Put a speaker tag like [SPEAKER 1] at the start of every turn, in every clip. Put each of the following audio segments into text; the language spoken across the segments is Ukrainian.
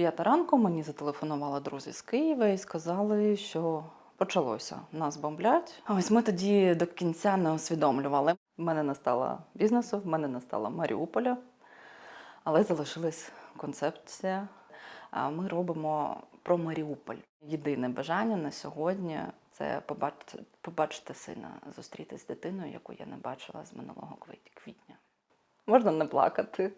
[SPEAKER 1] П'ята ранку мені зателефонували друзі з Києва і сказали, що почалося. Нас бомблять. А Ось ми тоді до кінця не усвідомлювали. В мене не стало бізнесу, в мене не стало Маріуполя, але залишилась концепція. Ми робимо про Маріуполь. Єдине бажання на сьогодні це побачити, побачити сина, зустрітися з дитиною, яку я не бачила з минулого квітня. Можна не плакати.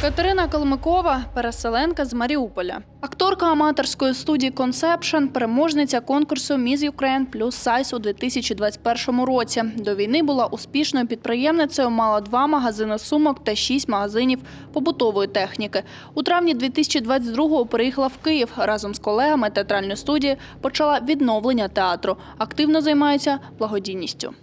[SPEAKER 2] Катерина Калмикова, переселенка з Маріуполя, акторка аматорської студії Conception, переможниця конкурсу Miss Ukraine Plus Size у 2021 році. До війни була успішною підприємницею, мала два магазини сумок та шість магазинів побутової техніки. У травні 2022-го переїхала в Київ разом з колегами театральної студії. Почала відновлення театру. Активно займається благодійністю.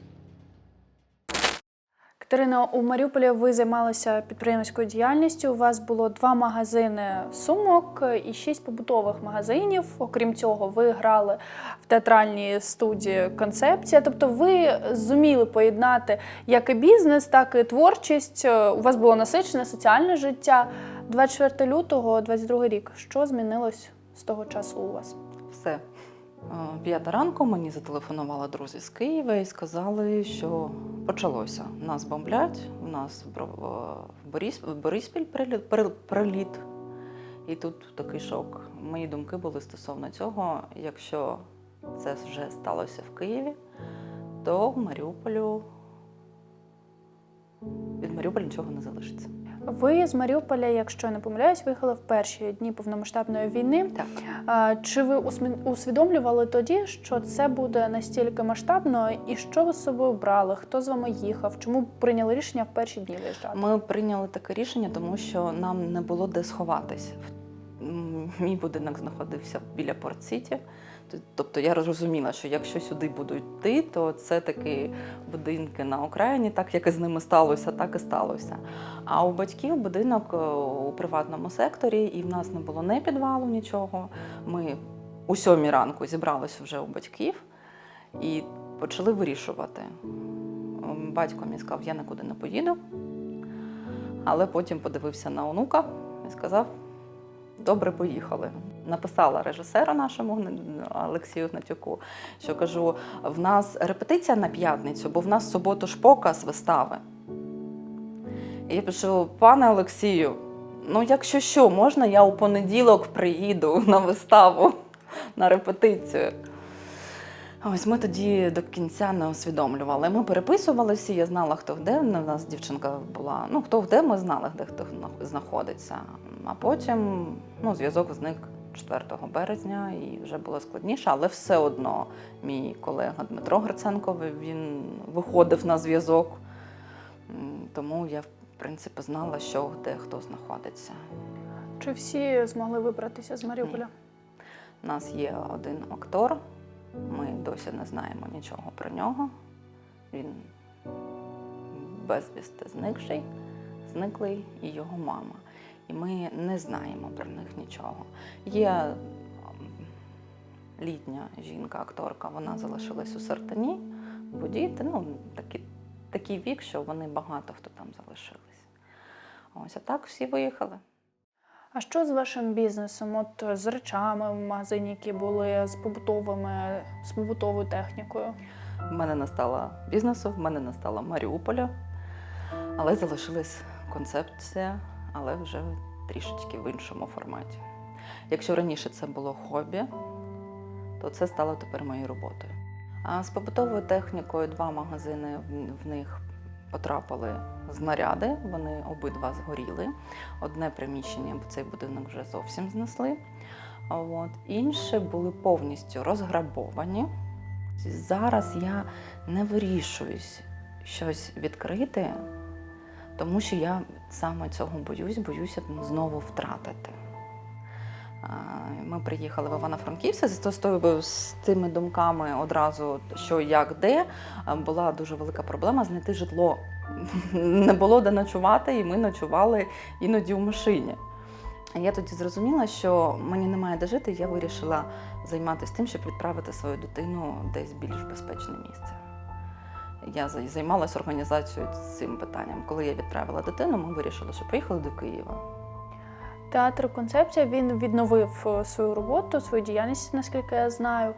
[SPEAKER 3] Катерина, у Маріуполі ви займалися підприємницькою діяльністю. У вас було два магазини сумок і шість побутових магазинів. Окрім цього, ви грали в театральній студії Концепція. Тобто, ви зуміли поєднати як і бізнес, так і творчість. У вас було насичене соціальне життя. 24 лютого, 22 рік. Що змінилось з того часу у вас?
[SPEAKER 1] Все. Е, П'ята ранку мені зателефонували друзі з Києва і сказали, що почалося. Нас бомблять, у нас в Бориспіль приліт. І тут такий шок. Мої думки були стосовно цього. Якщо це вже сталося в Києві, то в Маріуполю від Маріуполя нічого не залишиться.
[SPEAKER 3] Ви з Маріуполя, якщо не помиляюсь, виїхали в перші дні повномасштабної війни.
[SPEAKER 1] Так.
[SPEAKER 3] Чи ви усвідомлювали тоді, що це буде настільки масштабно, і що ви з собою брали? Хто з вами їхав? Чому прийняли рішення в перші дні виїжджати?
[SPEAKER 1] Ми прийняли таке рішення, тому що нам не було де сховатись. Мій будинок знаходився біля Порт-Сіті. Т- Тобто я розуміла, що якщо сюди будуть йти, то це такі будинки на окраїні, так як і з ними сталося, так і сталося. А у батьків будинок е, у приватному секторі, і в нас не було ні підвалу, нічого. Ми у сьомій ранку зібралися вже у батьків і почали вирішувати. Батько мені сказав, я нікуди не поїду. Але потім подивився на онука і сказав: добре, поїхали. Написала режисеру нашому Олексію Гнатюку, що кажу: в нас репетиція на п'ятницю, бо в нас суботу ж показ вистави. І я пишу, пане Олексію, ну якщо що, можна я у понеділок приїду на виставу на репетицію. Ось ми тоді до кінця не усвідомлювали. Ми переписувалися, я знала, хто де. У нас дівчинка була. Ну, хто де, ми знали, де хто знаходиться. А потім ну, зв'язок зник 4 березня і вже було складніше, але все одно мій колега Дмитро Гриценко він виходив на зв'язок. Тому я, в принципі, знала, що де хто знаходиться.
[SPEAKER 3] Чи всі змогли вибратися з Маріуполя?
[SPEAKER 1] У нас є один актор, ми досі не знаємо нічого про нього. Він безвісти зникший, зниклий і його мама. І ми не знаємо про них нічого. Є літня жінка-акторка, вона залишилась у Сартані, бо діти, ну, такі, такий вік, що вони багато хто там залишились. Ось, а так всі виїхали.
[SPEAKER 3] А що з вашим бізнесом? От е, з речами в магазині, які були, з побутовими, з побутовою технікою?
[SPEAKER 1] В мене не стало бізнесу, в мене не стало Маріуполя, але залишилась концепція, але вже трішечки в іншому форматі. Якщо раніше це було хобі, то це стало тепер моєю роботою. А з побутовою технікою два магазини в- них потрапили знаряди, вони обидва згоріли. Одне приміщення, бо цей будинок вже зовсім знесли. От. Інші були повністю розграбовані. Зараз я не вирішуюсь щось відкрити, тому що я саме цього боюсь, боюся знову втратити. Ми приїхали в Івано-Франківськ з, тими думками одразу, що як де. Була дуже велика проблема знайти житло. Не було де ночувати, і ми ночували іноді в машині. Я тоді зрозуміла, що мені немає де жити, і я вирішила займатися тим, щоб відправити свою дитину десь в більш безпечне місце. Я займалася організацією цим питанням. Коли я відправила дитину, ми вирішили, що поїхали до Києва.
[SPEAKER 3] Театр Концепція він відновив е, свою роботу, свою діяльність, наскільки я знаю.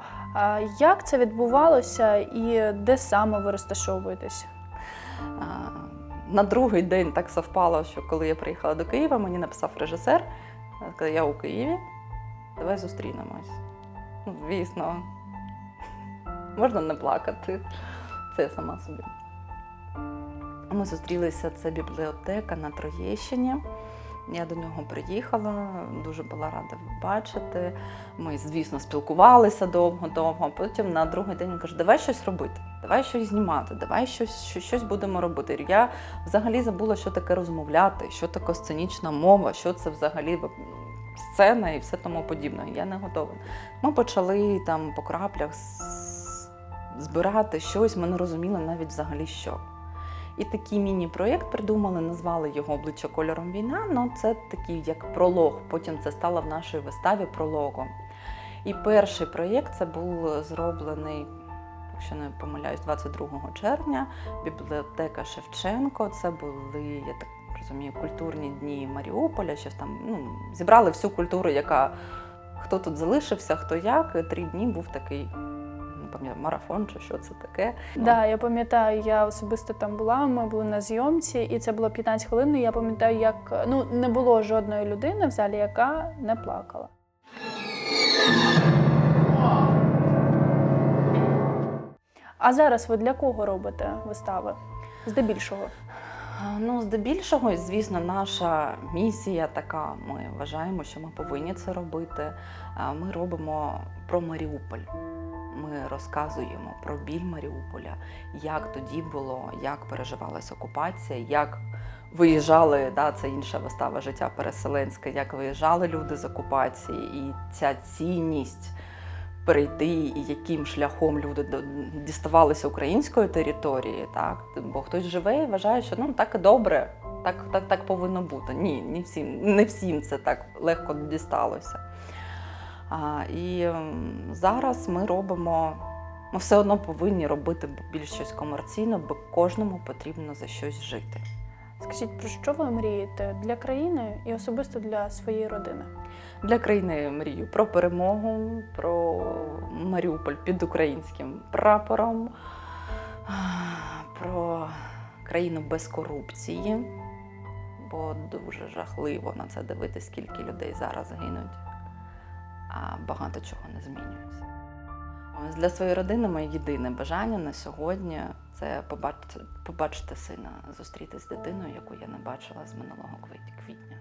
[SPEAKER 3] Як це відбувалося і де саме ви розташовуєтесь?
[SPEAKER 1] На другий день так совпало, що коли я приїхала до Києва, мені написав режисер, е, сказав, я у Києві, давай зустрінемось. Ну, Звісно, можна не плакати. Це я сама собі. Ми зустрілися, це бібліотека на Троєщині. Я до нього приїхала, дуже була рада бачити. Ми, звісно, спілкувалися довго-довго. Потім на другий день він каже, давай щось робити, давай щось знімати, давай щось, щось, будемо робити. Я взагалі забула, що таке розмовляти, що таке сценічна мова, що це взагалі сцена і все тому подібне. Я не готова. Ми почали там по краплях збирати щось, ми не розуміли навіть взагалі що. І такий міні-проєкт придумали, назвали його обличчя кольором війна. Ну це такий як пролог. Потім це стало в нашій виставі прологом. І перший проєкт це був зроблений, якщо не помиляюсь, 22 червня. Бібліотека Шевченко. Це були, я так розумію, культурні дні Маріуполя. Щось там ну, зібрали всю культуру, яка хто тут залишився, хто як. Три дні був такий. Пам'ятаю, марафон чи що це таке.
[SPEAKER 3] Да, я пам'ятаю, я особисто там була. Ми були на зйомці, і це було 15 хвилин. і Я пам'ятаю, як ну не було жодної людини в залі, яка не плакала. А зараз ви для кого робите вистави? Здебільшого.
[SPEAKER 1] Ну, здебільшого, звісно, наша місія така. Ми вважаємо, що ми повинні це робити. Ми робимо про Маріуполь. Ми розказуємо про біль Маріуполя, як тоді було, як переживалася окупація, як виїжджали, да, це інша вистава життя переселенське, як виїжджали люди з окупації, і ця цінність перейти, і яким шляхом люди діставалися української території, так бо хтось живе і вважає, що ну так і добре, так, так, так повинно бути. Ні, не всім, не всім це так легко дісталося. І зараз ми робимо. Ми все одно повинні робити більш щось комерційно, бо кожному потрібно за щось жити.
[SPEAKER 3] Скажіть, про що ви мрієте для країни і особисто для своєї родини?
[SPEAKER 1] Для країни я мрію про перемогу, про Маріуполь під українським прапором, про країну без корупції, бо дуже жахливо на це дивитися, скільки людей зараз гинуть, а багато чого не змінюється. Ось для своєї родини моє єдине бажання на сьогодні це побачити, побачити сина, зустрітися з дитиною, яку я не бачила з минулого квіт- квітня.